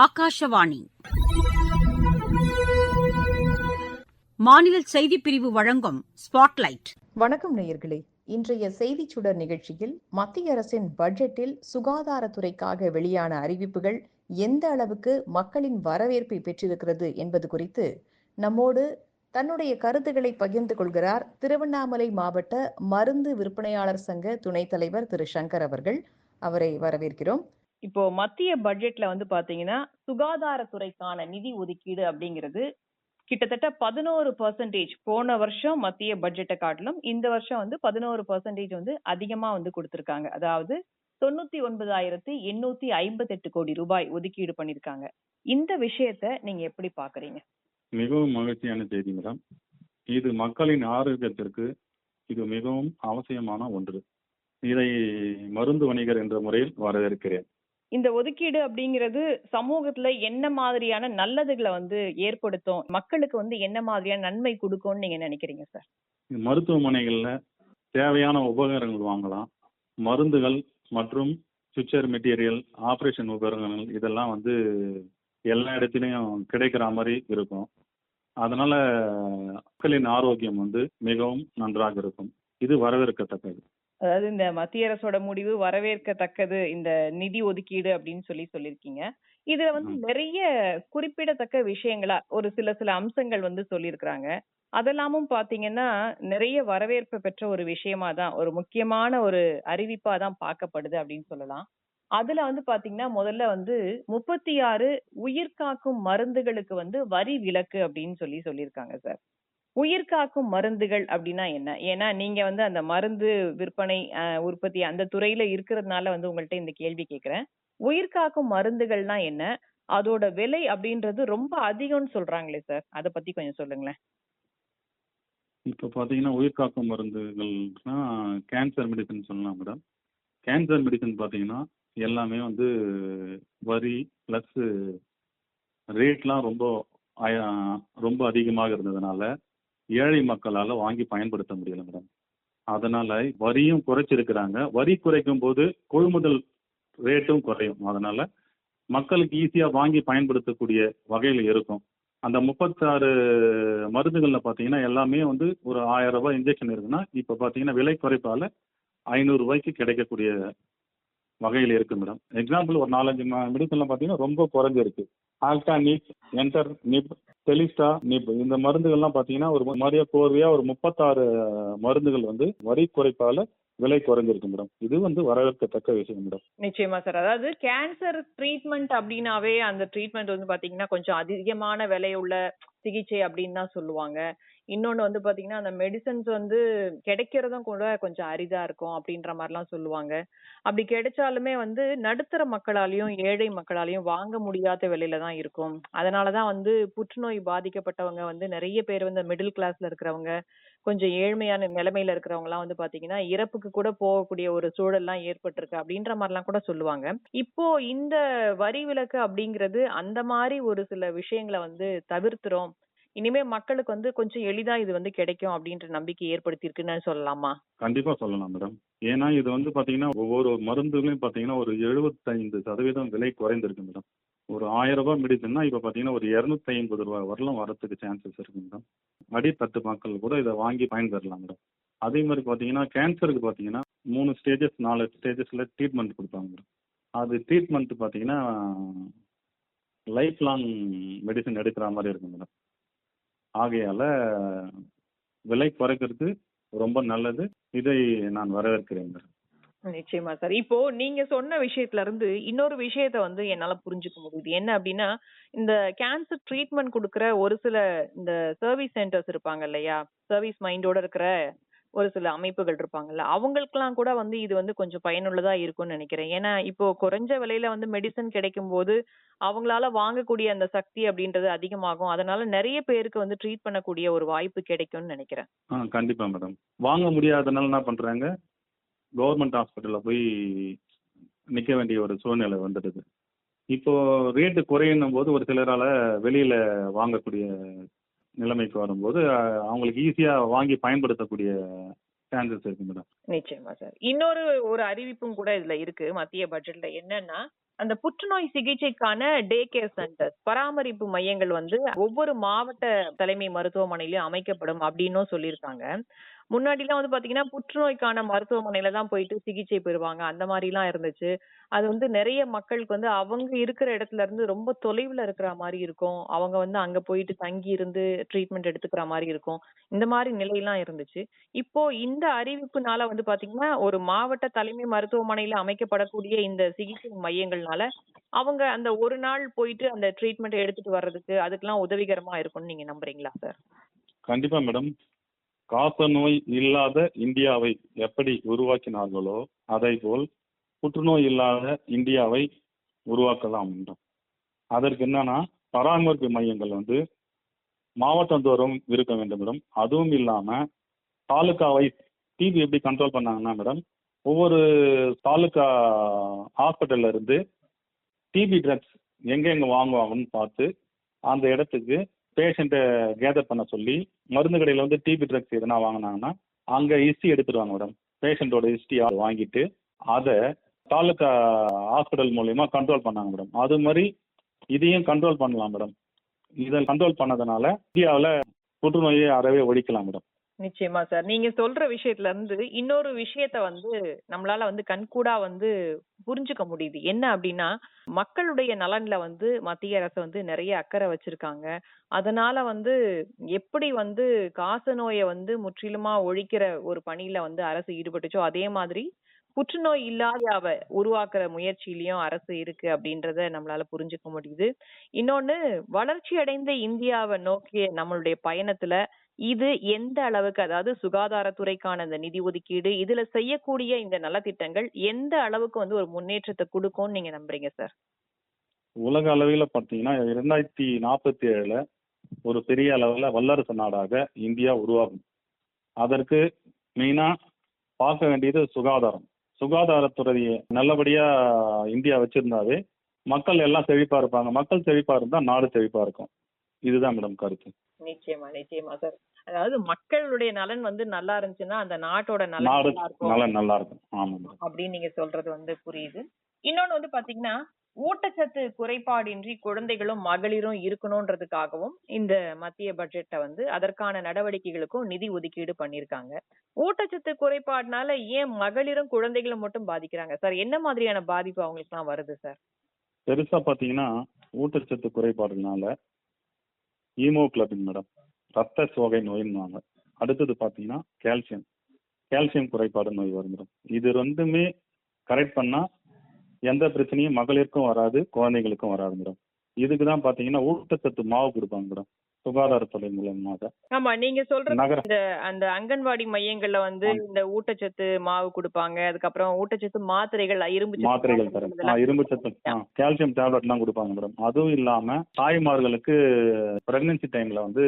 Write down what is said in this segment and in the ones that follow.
ஆகாஷவாணி. மாநில செய்தி பிரிவு வழங்கும் ஸ்பாட்லைட். வணக்கம் நேயர்களே. இன்றைய செய்தி சுடர் நிகழ்ச்சியில் மத்திய அரசின் பட்ஜெட்டில் சுகாதாரத்துறைக்காக வெளியான அறிவிப்புகள் எந்த அளவுக்கு மக்களின் வரவேற்பை பெற்றிருக்கிறது என்பது குறித்து நம்மோடு தன்னுடைய கருத்துக்களை பகிர்ந்து கொள்கிறார் திருவண்ணாமலை மாவட்ட மருந்து விற்பனையாளர் சங்க துணைத் தலைவர் திரு சங்கர் அவர்கள். அவரை வரவேற்கிறோம். இப்போ மத்திய பட்ஜெட்ல வந்து பாத்தீங்கன்னா சுகாதாரத்துறைக்கான நிதி ஒதுக்கீடு அப்படிங்கிறது கிட்டத்தட்ட பதினோரு பர்சன்டேஜ் போன வருஷம் மத்திய பட்ஜெட்டை காட்டிலும் இந்த வருஷம் வந்து பதினோரு பர்சன்டேஜ் வந்து அதிகமா வந்து கொடுத்திருக்காங்க. அதாவது தொண்ணூத்தி ஒன்பதாயிரத்தி எண்ணூத்தி ஐம்பத்தி எட்டு கோடி ரூபாய் ஒதுக்கீடு பண்ணிருக்காங்க. இந்த விஷயத்த நீங்க எப்படி பாக்குறீங்க? மிகவும் மகிழ்ச்சியான செய்தி மேடம். இது மக்களின் ஆரோக்கியத்திற்கு இது மிகவும் அவசியமான ஒன்று. இதை மருந்து வணிகர் என்ற முறையில் வரவேற்கிறேன். இந்த ஒதுக்கீடு அப்படிங்கிறது சமூகத்துல என்ன மாதிரியான நல்லதுகளை வந்து ஏற்படுத்தும்? மக்களுக்கு வந்து என்ன மாதிரியான நன்மை கொடுக்கும்னு நீங்க நினைக்கிறீங்க சார்? மருத்துவமனைகள்ல தேவையான உபகரணங்கள் வாங்கலாம். மருந்துகள் மற்றும் ஃபியூச்சர் மெட்டீரியல் ஆப்ரேஷன் உபகரணங்கள் இதெல்லாம் வந்து எல்லா இடத்துலையும் கிடைக்கிற மாதிரி இருக்கும். அதனால மக்களின் ஆரோக்கியம் வந்து மிகவும் நன்றாக இருக்கும். இது வரவேற்கத்தக்கது. அதாவது இந்த மத்திய அரசோட முடிவு வரவேற்கத்தக்கது இந்த நிதி ஒதுக்கீடு அப்படின்னு சொல்லி சொல்லியிருக்கீங்க. இதுல வந்து. நிறைய குறிப்பிடத்தக்க விஷயங்களா ஒரு சில சில அம்சங்கள் வந்து சொல்லியிருக்கிறாங்க. அதெல்லாமும் பாத்தீங்கன்னா நிறைய வரவேற்பு பெற்ற ஒரு விஷயமா தான் ஒரு முக்கியமான ஒரு அறிவிப்பா தான் பார்க்கப்படுது அப்படின்னு சொல்லலாம். அதுல வந்து பாத்தீங்கன்னா முதல்ல வந்து முப்பத்தி ஆறு உயிர் காக்கும் மருந்துகளுக்கு வந்து வரி விலக்கு அப்படின்னு சொல்லி சொல்லியிருக்காங்க சார். உயிர் காக்கும் மருந்துகள் அப்படின்னா என்ன? ஏன்னா நீங்க வந்து அந்த மருந்து விற்பனை உற்பத்தி அந்த துறையில இருக்கிறதுனால வந்து உங்கள்ட்ட இந்த கேள்வி கேட்கிறேன். உயிர் காக்கும் மருந்துகள்னா என்ன? அதோட விலை அப்படின்றது ரொம்ப அதிகம்னு சொல்றாங்களே சார் அத பத்தி கொஞ்சம் சொல்லுங்களேன். இப்போ பார்த்தீங்கன்னா உயிர் காக்கும் மருந்துகள்னா கேன்சர் மெடிசன் சொல்லலாம் மேடம் கேன்சர் மெடிசன் பார்த்தீங்கன்னா எல்லாமே வந்து வரி ப்ளஸ்ஸு ரேட்லாம் ரொம்ப ரொம்ப அதிகமாக இருந்ததுனால ஏழை மக்களால் வாங்கி பயன்படுத்த முடியல மேடம் அதனால வரியும் குறைச்சிருக்கிறாங்க. வரி குறைக்கும் போது கொள்முதல் ரேட்டும் குறையும். அதனால மக்களுக்கு ஈஸியாக வாங்கி பயன்படுத்தக்கூடிய வகையில் இருக்கும். அந்த முப்பத்தாறு மருந்துகள்ல பார்த்தீங்கன்னா எல்லாமே வந்து ஒரு ஆயிரம் ரூபாய் இன்ஜெக்ஷன் இருக்குன்னா இப்போ பார்த்தீங்கன்னா விலை குறைப்பால ஐநூறு ரூபாய்க்கு கிடைக்கக்கூடிய வகையில் இருக்கு மேடம் எக்ஸாம்பிள் ஒரு நாலஞ்சு மெடிசன்லாம் பார்த்தீங்கன்னா ரொம்ப குறைஞ்சிருக்கு. ஆல்டா நிப் என்டர் நிப் டெலிஸ்டா நிப் இந்த மருந்துகள்லாம் பாத்தீங்கன்னா ஒரு மாதிரியா கோர்வையா ஒரு முப்பத்தாறு மருந்துகள் வந்து வரி குறைப்பால விலை குறைஞ்சிருக்கு மேடம் இது வந்து வரவேற்கத்தக்க விஷயம் மேடம் நிச்சயமா சார் அதாவது கேன்சர் ட்ரீட்மெண்ட் அப்படின்னாவே அந்த ட்ரீட்மெண்ட் வந்து பாத்தீங்கன்னா கொஞ்சம் அதிகமான விலையுள்ள சிகிச்சை அப்படின்னு தான் சொல்லுவாங்க. இன்னொன்னு வந்து பாத்தீங்கன்னா அந்த மெடிசன்ஸ் வந்து கிடைக்கிறதும் கூட கொஞ்சம் அரிதா இருக்கும் அப்படின்ற மாதிரிலாம் சொல்லுவாங்க. அப்படி கிடைச்சாலுமே வந்து நடுத்தர மக்களாலையும் ஏழை மக்களாலையும் வாங்க முடியாத விலையில தான் இருக்கும். அதனாலதான் வந்து புற்றுநோய் பாதிக்கப்பட்டவங்க வந்து நிறைய பேர் வந்து மிடில் கிளாஸ்ல இருக்கிறவங்க கொஞ்சம் ஏழ்மையான நிலைமையில இருக்கிறவங்க எல்லாம் வந்து பாத்தீங்கன்னா இறப்புக்கு கூட போகக்கூடிய ஒரு சூழல்லாம் ஏற்பட்டிருக்கு அப்படின்ற மாதிரிலாம் கூட சொல்லுவாங்க. இப்போ இந்த வரி விலக்கு அப்படிங்கிறது அந்த மாதிரி ஒரு சில விஷயங்களை வந்து தவிர்த்துறோம் இனிமே மக்களுக்கு வந்து கொஞ்சம் எளிதா இது வந்து கிடைக்கும் அப்படின்ற நம்பிக்கை ஏற்படுத்தியிருக்குன்னு சொல்லலாமா? கண்டிப்பா சொல்லலாம் மேடம் ஏன்னா இது வந்து பாத்தீங்கன்னா ஒவ்வொரு மருந்துகளையும் பாத்தீங்கன்னா ஒரு எழுபத்தைந்து சதவீதம் விலை குறைந்திருக்கு மேடம் ஒரு ஆயிரம் ரூபாய் மெடிசன்னா இப்ப பாத்தீங்கன்னா ஒரு இருநூத்தி ஐம்பது ரூபாய் வரலாம் வரதுக்கு சான்சஸ் இருக்கு மேடம் அடித்தட்டு மக்கள் கூட இதை வாங்கி பயன்பெறலாம் மேடம் அதே மாதிரி பாத்தீங்கன்னா கேன்சருக்கு பாத்தீங்கன்னா மூணு ஸ்டேஜஸ் நாலு ஸ்டேஜஸ்ல ட்ரீட்மெண்ட் கொடுப்பாங்க மேடம் அது ட்ரீட்மெண்ட் பாத்தீங்கன்னா லைஃப் லாங் மெடிசன் எடுக்கிற மாதிரி இருக்கு மேடம் ஆகையால விலை குறைக்கிறது ரொம்ப நல்லது. இதை நான் வரவேற்கிறேன் நிச்சயமா சார். இப்போ நீங்க சொன்ன விஷயத்துல இருந்து இன்னொரு விஷயத்த வந்து என்னால புரிஞ்சுக்க முடியுது. என்ன அப்படின்னா இந்த கேன்சர் ட்ரீட்மெண்ட் கொடுக்கற ஒரு சில இந்த சர்வீஸ் சென்டர்ஸ் இருப்பாங்க இல்லையா? சர்வீஸ் மைண்டோட இருக்கிற ஒரு சில அமைப்புகள் இருப்பாங்கல்ல அவங்களுக்கெல்லாம் கூட வந்து இது வந்து கொஞ்சம் பயனுள்ளதா இருக்கும்னு நினைக்கிறேன். ஏன்னா இப்போ குறைஞ்ச விலையில வந்து மெடிசன் கிடைக்கும் போது அவங்களால வாங்கக்கூடிய அந்த சக்தி அப்படின்றது அதிகமாகும். அதனால நிறைய பேருக்கு வந்து ட்ரீட் பண்ணக்கூடிய ஒரு வாய்ப்பு கிடைக்கும்னு நினைக்கிறேன். கண்டிப்பா மேடம் வாங்க முடியாதனால என்ன பண்றாங்க? கவர்மெண்ட் ஹாஸ்பிட்டல்ல போய் நிக்க வேண்டிய ஒரு சூழ்நிலை வந்துடுது. இப்போ ரேட்டு குறையணும் போது ஒரு சிலரால வெளியில வாங்கக்கூடிய நிலைமைக்கு வரும்போது அவங்களுக்கு ஈஸியா வாங்கி பயன்படுத்தக்கூடிய சான்சஸ் இருக்கு மேடம் நிச்சயமா சார் இன்னொரு ஒரு அறிவிப்பும் கூட இதுல இருக்கு மத்திய பட்ஜெட்ல என்னன்னா அந்த புற்றுநோய் சிகிச்சைக்கான டே கேர் சென்டர் பராமரிப்பு மையங்கள் வந்து ஒவ்வொரு மாவட்ட தலைமை மருத்துவமனையிலும் அமைக்கப்படும் அப்படின்னும் சொல்லியிருக்காங்க. முன்னாடி எல்லாம் வந்து பாத்தீங்கன்னா புற்றுநோய்க்கான மருத்துவமனையில தான் போயிட்டு சிகிச்சை பெறுவாங்க. அந்த மாதிரி எல்லாம் இருந்துச்சு. அது வந்து நிறைய மக்களுக்கு வந்து அவங்க இருக்கிற இடத்துல இருந்து ரொம்ப தொலைவுல இருக்கிற மாதிரி இருக்கும். அவங்க வந்து அங்க போயிட்டு தங்கி இருந்து ட்ரீட்மெண்ட் எடுத்துக்கிற மாதிரி இருக்கும். இந்த மாதிரி நிலையெல்லாம் இருந்துச்சு. இப்போ இந்த அறிவிப்புனால வந்து பாத்தீங்கன்னா ஒரு மாவட்ட தலைமை மருத்துவமனையில அமைக்கப்படக்கூடிய இந்த சிகிச்சை மையங்கள்னால அவங்க அந்த ஒரு நாள் போயிட்டு அந்த ட்ரீட்மெண்ட் எடுத்துட்டு வர்றதுக்கு அதுக்கெல்லாம் உதவிகரமா இருக்கும்னு நீங்க நம்புறீங்களா சார் கண்டிப்பா மேடம் காசநோய் இல்லாத இந்தியாவை எப்படி உருவாக்கினார்களோ அதை போல் புற்றுநோய் இல்லாத இந்தியாவை உருவாக்கலாம் மேடம் அதற்கு என்னன்னா பராமரிப்பு மையங்கள் வந்து மாவட்டந்தோறும் இருக்க வேண்டும் மேடம். அதுவும் இல்லாம தாலுக்காவை டிபி எப்படி கண்ட்ரோல் பண்ணாங்கன்னா மேடம் ஒவ்வொரு தாலுகா ஹாஸ்பிட்டல்ல இருந்து டிபி ட்ரக்ஸ் எங்கெங்க வாங்குவாங்கன்னு பார்த்து அந்த இடத்துக்கு பேஷண்ட்டை கேதர் பண்ண சொல்லி மருந்து கடையில் வந்து டிபி ட்ரக்ஸ் எதனா வாங்கினாங்கன்னா அங்கே ஹிஸ்டி எடுத்துருவாங்க மேடம் பேஷண்ட்டோட ஹிஸ்ட்ரி வாங்கிட்டு அதை தாலுக்கா ஹாஸ்பிட்டல் மூலயமா கண்ட்ரோல் பண்ணாங்க மேடம் அது மாதிரி இதையும் கண்ட்ரோல் பண்ணலாம் மேடம் இதை கண்ட்ரோல் பண்ணதுனால இந்தியாவில் புற்றுநோயை அறவே ஒழிக்கலாம் மேடம் நிச்சயமா சார். நீங்க சொல்ற விஷயத்துல இருந்து இன்னொரு விஷயத்த வந்து நம்மளால வந்து கண்கூடா வந்து புரிஞ்சுக்க முடியுது. என்ன அப்படின்னா மக்களுடைய நலன்ல வந்து மத்திய அரசு வந்து நிறைய அக்கறை வச்சிருக்காங்க. அதனால வந்து எப்படி வந்து காச நோயை வந்து முற்றிலுமா ஒழிக்கிற ஒரு பணியில வந்து அரசு ஈடுபட்டுச்சோ அதே மாதிரி புற்றுநோய் இல்லாத உருவாக்குற முயற்சியிலயும் அரசு இருக்கு அப்படின்றத நம்மளால புரிஞ்சுக்க முடியுது. இன்னொன்னு வளர்ச்சி அடைந்த இந்தியாவை நோக்கிய நம்மளுடைய பயணத்துல இது எந்த அளவுக்கு அதாவது சுகாதாரத்துறைக்கான இந்த நிதி ஒதுக்கீடு இதுல செய்யக்கூடிய இந்த நலத்திட்டங்கள் எந்த அளவுக்கு வந்து ஒரு முன்னேற்றத்தை கொடுக்கும்னு நீங்க நம்புறீங்க சார்? உலக அளவில் பார்த்தீங்கன்னா இரண்டாயிரத்தி நாற்பத்தி ஏழுல ஒரு பெரிய அளவில் வல்லரசு நாடாக இந்தியா உருவாகும். அதற்கு மெயினாக பார்க்க வேண்டியது சுகாதாரம். சுகாதாரத்துறையை நல்லபடியா இந்தியா வச்சிருந்தாவே மக்கள் எல்லாம் செழிப்பா இருப்பாங்க. மக்கள் செழிப்பா இருந்தா நாடு செழிப்பா இருக்கும். இதுதான் மேடம் கருத்து. நிச்சயமா நிச்சயமா சார் அதாவது மக்களுடைய நலன் வந்து நல்லா இருந்துச்சுன்னா அந்த நாட்டோட நலன் நாடு நல்லா இருக்கும். அப்படின்னு நீங்க சொல்றது வந்து புரியுது. இன்னொன்னு வந்து பாத்தீங்கன்னா ஊட்டச்சத்து குறைபாடின்றி குழந்தைகளும் மகளிரும் இருக்கணும்ன்றதுக்காகவும் இந்த மத்திய பட்ஜெட்டை வந்து அதற்கான நடவடிக்கைகளுக்கும் நிதி ஒதுக்கீடு பண்ணிருக்காங்க ஊட்டச்சத்து குறைபாடுனால ஏன் மகளிரும் குழந்தைகளும் மட்டும் பாதிக்கிறாங்க? சார் என்ன மாதிரியான பாதிப்பு அவங்களுக்கு எல்லாம் வருது சார் பெருசா பாத்தீங்கன்னா ஊட்டச்சத்து குறைபாடுனால ஹீமோகுளோபின் மேடம். ரத்த சோகை நோயின்வாங்க அடுத்தது பாத்தீங்கன்னா கால்சியம் கால்சியம் குறைபாடு நோய் வரும் மேடம். இது ரெண்டுமே கரெக்ட் பண்ணா எந்த பிரச்சனையும் மகளிருக்கும் வராது குழந்தைகளுக்கும் வராது மேடம். இதுக்கு தான் பாத்தீங்கன்னா ஊட்டச்சத்து மாவு கொடுப்பாங்க மேடம். சுகாதாரத்துறை மூலமாக. ஆமா நீங்க சொல்ற நகர அந்த அங்கன்வாடி மையங்கள்ல வந்து. இந்த ஊட்டச்சத்து மாவு கொடுப்பாங்க. அதுக்கப்புறம் ஊட்டச்சத்து மாத்திரைகள் இரும்பு மாத்திரைகள் இதெல்லாம் இரும்பு சத்து கால்சியம் டேப்லெட்லாம் கொடுப்பாங்க மேடம். அதுவும் இல்லாம தாய்மார்களுக்கு பிரெக்னன்சி டைம்ல வந்து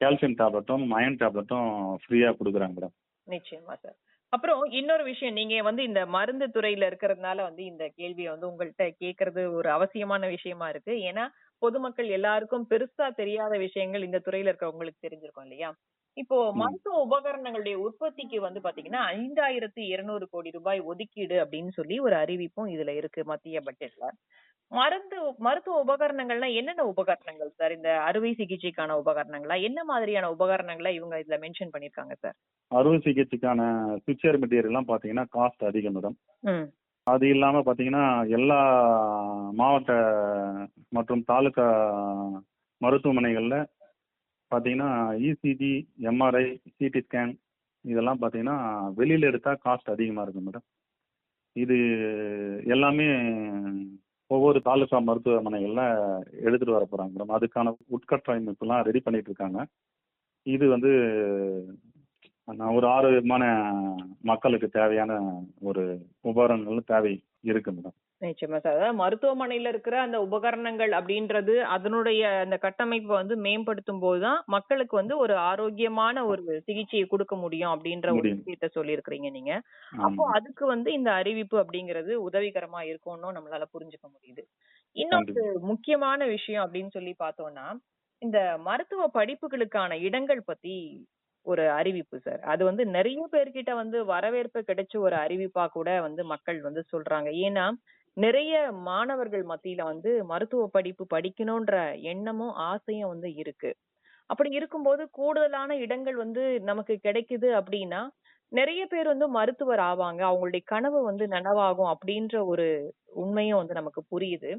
கால்சியம் டேப்லெட்டும் அயன் டேப்லெட்டும் ஃப்ரீயா கொடுக்குறாங்க மேடம். நிச்சயமா சார். அப்புறம் இன்னொரு விஷயம் நீங்க வந்து இந்த மருந்து துறையில இருக்கிறதுனால வந்து இந்த கேள்வியை வந்து உங்கள்கிட்ட கேக்குறது ஒரு அவசியமான விஷயமா இருக்கு. ஏன்னா பொதுமக்கள் எல்லாருக்கும் பெருசா தெரியாத விஷயங்கள் இந்த துறையில இருக்கிறவங்களுக்கு தெரிஞ்சிருக்கும் இல்லையா? இப்போ மருத்துவ உபகரணங்களுடைய உற்பத்திக்கு வந்து பாத்தீங்கன்னா ஐந்தாயிரத்தி இருநூறு கோடி ரூபாய் ஒதுக்கீடு அப்படின்னு சொல்லி ஒரு அறிவிப்பும் இதுல இருக்கு மத்திய பட்ஜெட்ல. மருந்து மருத்துவ உபகரணங்கள்னா என்னென்ன உபகரணங்கள் சார்? இந்த அறுவை சிகிச்சைக்கான உபகரணங்களா? என்ன மாதிரியான உபகரணங்களை இவங்க இதுல மென்ஷன் பண்ணிருக்காங்க சார்? அறுவை சிகிச்சைக்கான சுவிச்சர் மெட்டீரியல்லாம் பார்த்தீங்கன்னா காஸ்ட் அதிகம் மேடம் அது இல்லாமல் பார்த்தீங்கன்னா எல்லா மாவட்ட மற்றும் தாலுகா மருத்துவமனைகளில் பார்த்தீங்கன்னா இசிஜி எம்ஆர்ஐ சிடி ஸ்கேன் இதெல்லாம் பார்த்தீங்கன்னா வெளியில் எடுத்தால் காஸ்ட் அதிகமாக இருக்குது மேடம் இது எல்லாமே ஒவ்வொரு தாலுகா மருத்துவமனைகளில் எடுத்துகிட்டு வர போகிறாங்க மேடம் அதுக்கான உட்கட்டமைப்புலாம் ரெடி பண்ணிட்டு இருக்காங்க. இது வந்து நான் ஒரு ஆறு விதமான மக்களுக்கு தேவையான ஒரு உபகரணங்கள் தேவை இருக்கு மேடம் நிச்சயமா சார் அதாவது மருத்துவமனையில இருக்கிற அந்த உபகரணங்கள் அப்படின்றது அதனுடைய அந்த கட்டமைப்பை வந்து மேம்படுத்தும் போதுதான் மக்களுக்கு வந்து ஒரு ஆரோக்கியமான ஒரு சிகிச்சையை கொடுக்க முடியும் அப்படின்ற ஒரு. விஷயத்த சொல்லியிருக்கிறீங்க நீங்க. அப்போ அதுக்கு வந்து இந்த அறிவிப்பு அப்படிங்கிறது உதவிகரமா இருக்கும்னு நம்மளால புரிஞ்சுக்க முடியுது. இன்னொரு முக்கியமான விஷயம் அப்படின்னு சொல்லி பார்த்தோம்னா இந்த மருத்துவ படிப்புகளுக்கான இடங்கள் பத்தி ஒரு அறிவிப்பு சார். அது வந்து நிறைய பேர்கிட்ட வந்து வரவேற்பு கிடைச்ச ஒரு அறிவிப்பா கூட வந்து மக்கள் வந்து சொல்றாங்க. ஏன்னா நிறைய மாணவர்கள் மத்தியில வந்து மருத்துவ படிப்பு படிக்கணும்ன்ற எண்ணமும் ஆசையும் வந்து இருக்கு. அப்படி இருக்கும்போது கூடுதலான இடங்கள் வந்து நமக்கு கிடைக்குது அப்படின்னா நிறைய பேர் வந்து மருத்துவர் ஆவாங்க. அவங்களுடைய கனவு வந்து நனவாகும் அப்படின்ற ஒரு உண்மையும் வந்து நமக்கு புரியுது.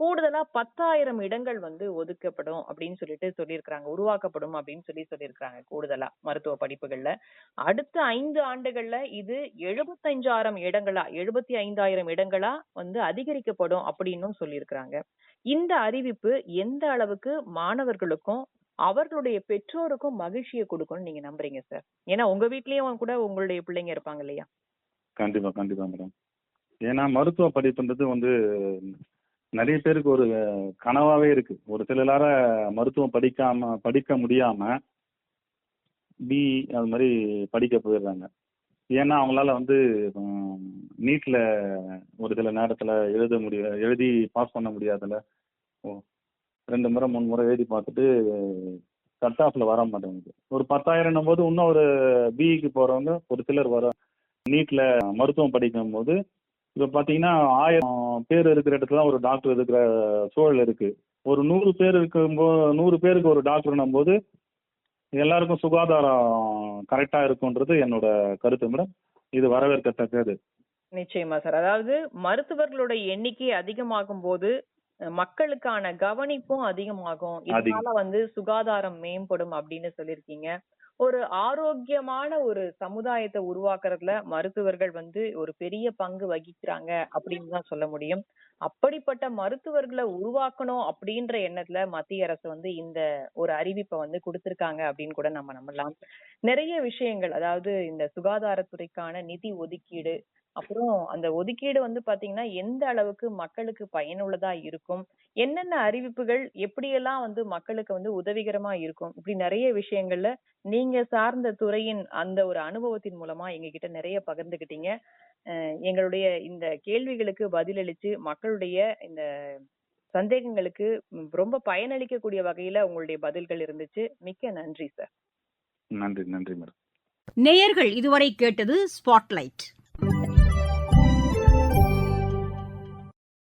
கூடுதலா பத்தாயிரம் இடங்கள் வந்து ஒதுக்கப்படும் அப்படின்னு சொல்லிட்டு சொல்லியிருக்கிறாங்க. உருவாக்கப்படும் அப்படின்னு சொல்லி சொல்லியிருக்கிறாங்க கூடுதலா மருத்துவ படிப்புகள்ல. அடுத்த ஐந்து ஆண்டுகள்ல இது எழுபத்தஞ்சாயிரம் இடங்களா எழுபத்தி ஐந்தாயிரம் இடங்களா வந்து அதிகரிக்கப்படும் அப்படின்னும் சொல்லியிருக்கிறாங்க. இந்த அறிவிப்பு எந்த அளவுக்கு மாணவர்களுக்கும் அவர்களுடைய பெற்றோருக்கும் மகிழ்ச்சியை கொடுக்கும்னு நீங்க நம்புறீங்க சார்? ஏன்னா உங்க வீட்லயும் கூட உங்களுடைய பிள்ளைங்க இருப்பாங்க இல்லையா? கண்டிப்பா கண்டிப்பா மேடம். ஏன்னா மருத்துவ படிப்புன்றது வந்து நிறைய பேருக்கு ஒரு கனவாவே இருக்கு. ஒரு சிலரால மருத்துவம் படிக்காம படிக்க முடியாம பி அது மாதிரி படிக்க போயிடுறாங்க. ஏன்னா அவங்களால வந்து நீட்ல ஒரு சில நேரத்துல எழுத முடிய எழுதி பாஸ் பண்ண முடியாதுல. ஓ ரெண்டு முறை மூணு முறை எழுதி பார்த்துட்டு கட் ஆஃப்ல வர மாட்டேங்குது. ஒரு பத்தாயிரம் போது இன்னும் ஒரு பிஇக்கு போறவங்க ஒரு சிலர் வர நீட்ல மருத்துவம் படிக்கும் போது இப்போ பார்த்தீங்கன்னா ஆயிரம் பேர் இருக்கிற இடத்துல ஒரு டாக்டர் இருக்கிற சூழல் இருக்கு. ஒரு நூறு பேர் இருக்கும்போது நூறு பேருக்கு ஒரு டாக்டர்னும் போது எல்லாருக்கும் சுகாதாரம் கரெக்டாக இருக்குன்றது என்னோட கருத்து மேடம் இது வரவேற்கத்தக்கது. நிச்சயமா சார் அதாவது மருத்துவர்களோட எண்ணிக்கை அதிகமாகும் போது மக்களுக்கான கவனிப்பும் அதிகமாகும். இதனால வந்து சுகாதாரம் மேம்படும் அப்படின்னு சொல்லியிருக்கீங்க. ஒரு ஆரோக்கியமான ஒரு சமுதாயத்தை உருவாக்குறதுல மருத்துவர்கள் வந்து ஒரு பெரிய பங்கு வகிக்கிறாங்க அப்படின்னு தான் சொல்ல முடியும். அப்படிப்பட்ட மருத்துவர்களை உருவாக்கணும் அப்படின்ற எண்ணத்துல மத்திய அரசு வந்து இந்த ஒரு அறிவிப்பை வந்து கொடுத்திருக்காங்க அப்படின்னு கூட நம்ம நம்பலாம். நிறைய விஷயங்கள் அதாவது இந்த சுகாதாரத்துறைக்கான நிதி ஒதுக்கீடு அப்புறம் அந்த ஒதுக்கீடு வந்து பாத்தீங்கன்னா எந்த அளவுக்கு மக்களுக்கு பயனுள்ளதா இருக்கும்? என்னென்ன அறிவிப்புகள் எப்படியெல்லாம் வந்து மக்களுக்கு வந்து உதவிகரமா இருக்கும்? இப்படி நிறைய விஷயங்கள்ல நீங்க சார்ந்த துறையின் அந்த ஒரு அனுபவத்தின் மூலமா எங்ககிட்ட நிறைய பகிர்ந்துகிட்டீங்க. அஹ் எங்களுடைய இந்த கேள்விகளுக்கு பதிலளிச்சு மக்களுடைய இந்த சந்தேகங்களுக்கு ரொம்ப பயனளிக்கக்கூடிய வகையில உங்களுடைய பதில்கள் இருந்துச்சு. மிக்க நன்றி சார். நன்றி நன்றி மேடம். நேயர்கள் இதுவரை கேட்டது ஸ்பாட்லைட்.